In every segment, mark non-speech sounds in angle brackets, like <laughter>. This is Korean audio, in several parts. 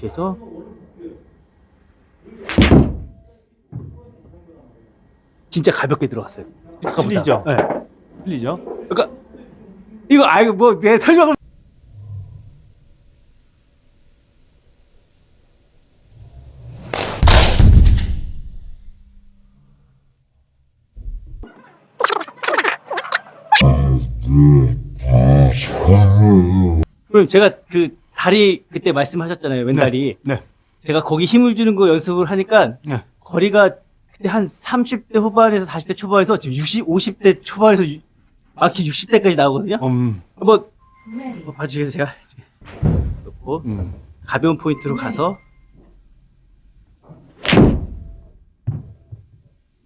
이렇게 해서 진짜 가볍게 들어갔어요. 아까보다. 틀리죠? 네. 틀리죠? 그러니까 이거 아이고 뭐 내 설명을 그럼 제가 그 다리 그때 말씀하셨잖아요 왼다리 네. 제가 거기 힘을 주는 거 연습을 하니까 네. 거리가 그때 한 30대 후반에서 40대 초반에서 지금 60, 50대 초반에서 유- 막히 60대까지 나오거든요. 음, 한번 한번 봐주세요. 제가 놓고 음. 가벼운 포인트로 가서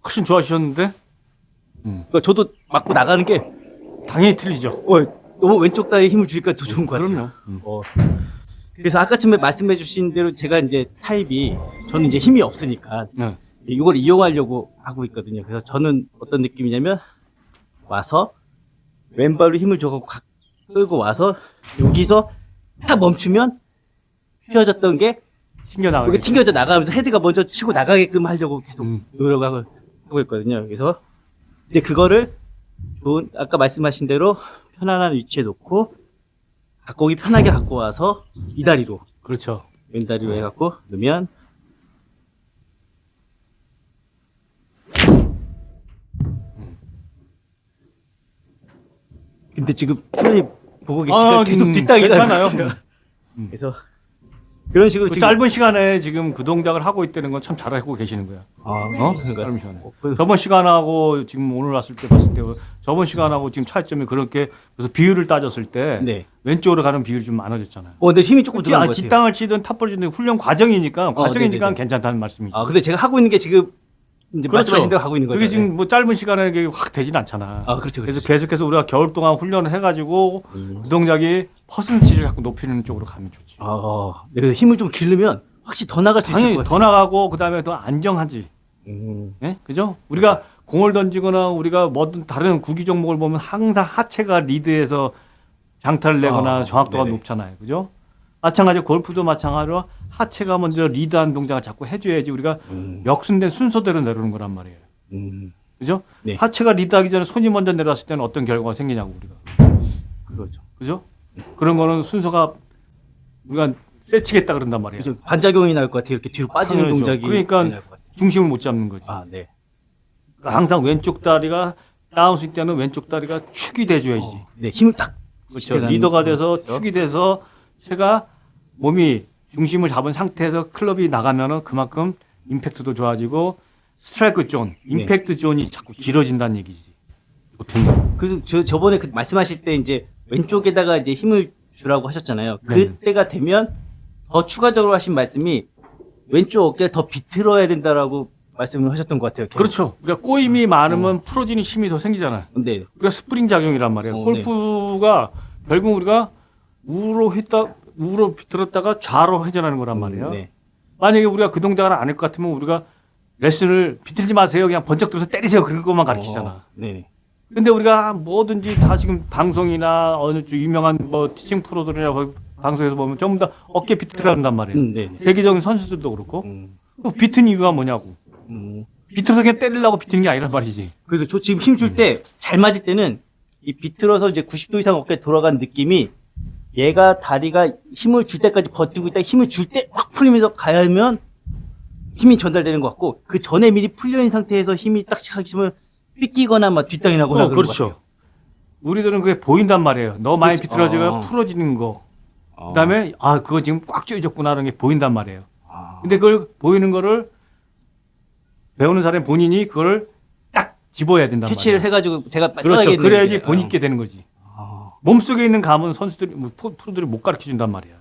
훨씬 좋아지셨는데 그러니까 저도 맞고 나가는 게 당연히 틀리죠. 어, 너무 왼쪽 다리에 힘을 주니까 더 좋은 것 같아요. 그럼요. 음. 어. 그래서 아까쯤에 말씀해 주신 대로 제가 이제 타입이 저는 이제 힘이 없으니까 네. 이걸 이용하려고 하고 있거든요. 그래서 저는 어떤 느낌이냐면 와서 왼발로 힘을 줘갖고 각 끌고 와서 여기서 딱 멈추면 휘어졌던 게 튕겨 나가게. 이렇게 튕겨져 나가면서 헤드가 먼저 치고 나가게끔 하려고 계속 음. 노력하고 하고 있거든요. 그래서 이제 그거를 좋은 아까 말씀하신 대로 편안한 위치에 놓고 갖고 오기 편하게 갖고 와서 이 다리로 그렇죠. 왼 다리로 해갖고 넣으면 근데 지금 프로님 보고 계시니까 아, 계속 음, 뒷땅이다 괜찮아요. <laughs> 그래서 그런 식으로 그 지금 짧은 시간에 지금 그 동작을 하고 있다는 건 참 잘하고 계시는 거야. 아, 어? 그러니까. 짧은 시간에. 어, 그- 저번 시간하고 지금 오늘 왔을 때 봤을 때 저번 시간하고 지금 차이점이 그렇게 그래서 비율을 따졌을 때 네. 왼쪽으로 가는 비율이 좀 많아졌잖아요. 어, 근데 힘이 조금? 들어간 아, 것 같아요. 뒷땅을 치든 탑볼 치든 훈련 과정이니까 과정이니까 네네네. 괜찮다는 말씀이죠. 아, 근데 제가 하고 있는 게 지금 이제 그렇죠. 말씀하신 대로 하고 있는 거죠. 그게 지금 뭐 짧은 시간에 이게 확 되진 않잖아. 아, 그렇죠, 그래서 그렇죠. 계속해서 우리가 겨울 동안 훈련을 해가지고 음. 그 동작이 퍼센티지를 자꾸 높이는 쪽으로 가면 좋지. 아, 어. 네, 그래서 힘을 좀 기르면 확실히 더 나갈 수 있을 당연히 것더 같아요. 나가고 그 다음에 더 안정하지. 음. 예? 그죠? 우리가 공을 던지거나 우리가 뭐든 다른 구기 종목을 보면 항상 하체가 리드해서 장타를 내거나 아, 정확도가 네네. 높잖아요. 그죠? 마찬가지 골프도 마찬가지로 하체가 먼저 리드하는 동작을 자꾸 해줘야지 우리가 음. 역순된 순서대로 내려오는 거란 말이에요. 음. 그죠? 네. 하체가 리드하기 전에 손이 먼저 내려왔을 때는 어떤 결과가 생기냐고 우리가. 그거죠. 그죠? 그런 거는 순서가 우리가 세치겠다 그런단 말이에요. 그죠. 반작용이 날 것 같아요. 이렇게 뒤로 빠지는 당연하죠. 동작이 그러니까. 중심을 못 잡는 거지. 아, 네. 그러니까 항상 왼쪽 다리가 다운스윙 때는 왼쪽 다리가 축이 돼줘야지. 어, 네, 힘을 딱 그렇죠. 리더가 돼서 거죠. 축이 돼서 제가 몸이 중심을 잡은 상태에서 클럽이 나가면은 그만큼 임팩트도 좋아지고 스트라이크 존, 네. 임팩트 존이 자꾸 길어진다는 얘기지. 못했네. 그래서 저 저번에 그 말씀하실 때 이제 왼쪽에다가 이제 힘을 주라고 하셨잖아요. 네. 그때가 되면 더 추가적으로 하신 말씀이 왼쪽 어깨가 더 비틀어야 된다라고 말씀을 하셨던 것 같아요. 계속. 그렇죠. 우리가 꼬임이 많으면 풀어지는 힘이 더 생기잖아요. 네. 우리가 스프링 작용이란 말이에요. 어, 골프가 결국 우리가 우로 했다 우로 들었다가 좌로 회전하는 거란 말이에요. 네. 만약에 우리가 그 동작을 안 할 것 같으면 우리가 레슨을 비틀지 마세요. 그냥 번쩍 들어서 때리세요. 그런 것만 가르치잖아. 어, 네. 근데 우리가 뭐든지 다 지금 방송이나 어느 쪽 유명한 뭐 티칭 프로들이나 뭐 방송에서 보면 전부 다 어깨 비틀어 한단 말이에요. 음, 네. 세계적인 선수들도 그렇고. 음, 그 비튼 이유가 뭐냐고. 음. 비틀어서 그냥 때리려고 비트는 게 아니란 말이지. 그래서 저 지금 힘 줄 때 잘 맞을 때는 이 비틀어서 이제 90도 이상 어깨 돌아간 느낌이 얘가 다리가 힘을 줄 때까지 버티고 있다 힘을 줄 때 확 풀리면서 가야면 힘이 전달되는 것 같고 그 전에 미리 풀려 있는 상태에서 힘이 딱 시작하기 시면 삐끼거나 막 뒷땅이 나거나 어, 그런 것 그렇죠. 같아요. 우리들은 그게 보인단 말이에요. 너 많이 그렇죠. 비틀어지가 어. 풀어지는 거. 어. 그다음에 아 그거 지금 꽉 조여졌구나라는 게 보인단 말이에요. 아. 근데 그걸 보이는 거를 배우는 사람 본인이 그걸 딱 집어야 된단 캐치를 말이에요. 해가지고 제가 그렇죠. 써야겠네요, 그래야지. 본 어. 있게 되는 거지. 아. 몸속에 있는 감은 선수들이 뭐 프로- 프로들이 못 가르쳐 준단 말이야.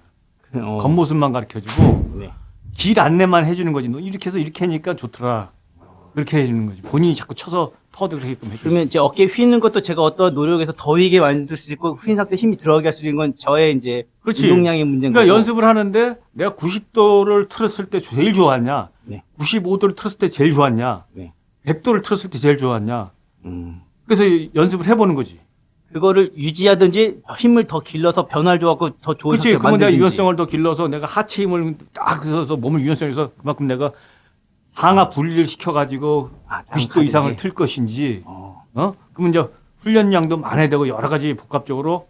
어. 겉모습만 가르쳐 주고 네. 길 안내만 해 주는 거지. 너 이렇게 해서 이렇게 하니까 좋더라. 그렇게 해 주는 거지. 본인이 자꾸 쳐서 터득 하게끔 해줘. 그러면 이제 어깨 휘는 것도 제가 어떤 노력에서 더 휘게 만들 수 있고 휘는 상태 힘이 들어가게 할 수 있는 건 저의 이제 그렇지. 운동량의 문제인 그러니까 거고. 연습을 하는데 내가 90도를 틀었을 때 제일 좋았냐? 네. 95도를 틀었을 때 제일 좋았냐? 네. 100도를 틀었을 때 제일 좋았냐? 음. 그래서 연습을 해보는 거지. 그거를 유지하든지 힘을 더 길러서 변화를 줘갖고 더 좋은 그렇지. 상태로 그러면 내가 만들든지. 유연성을 더 길러서 내가 하체 힘을 딱 써서 몸을 유연성에서 그만큼 내가 상하 분리를 시켜가지고 아, 90도 이상을. 틀 것인지 어. 어? 그러면 이제 훈련량도 많아야 되고 여러 가지 복합적으로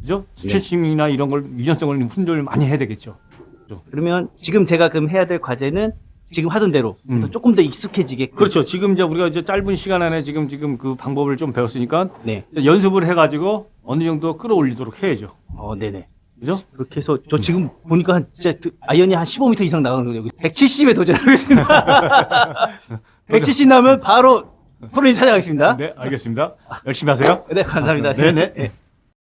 그죠? 네. 스트레칭이나 이런 걸 유연성을 훈련을 많이 해야 되겠죠. 그러면 지금 제가 그럼 해야 될 과제는 지금 하던 대로 그래서 음. 조금 더 익숙해지게 그렇죠. 지금 이제 우리가 이제 짧은 시간 안에 지금 지금 그 방법을 좀 배웠으니까 네. 이제 연습을 해가지고 어느 정도 끌어올리도록 해야죠. 어, 네네. 그죠? 그렇게 해서 저 지금 보니까 한 진짜 드- 아이언이 한 15m 이상 나가는 거예요. 170에 도전하겠습니다. 170 나오면 바로 프로님 찾아가겠습니다. 네, 알겠습니다. 열심히 하세요. 네, 감사합니다. 네, 네.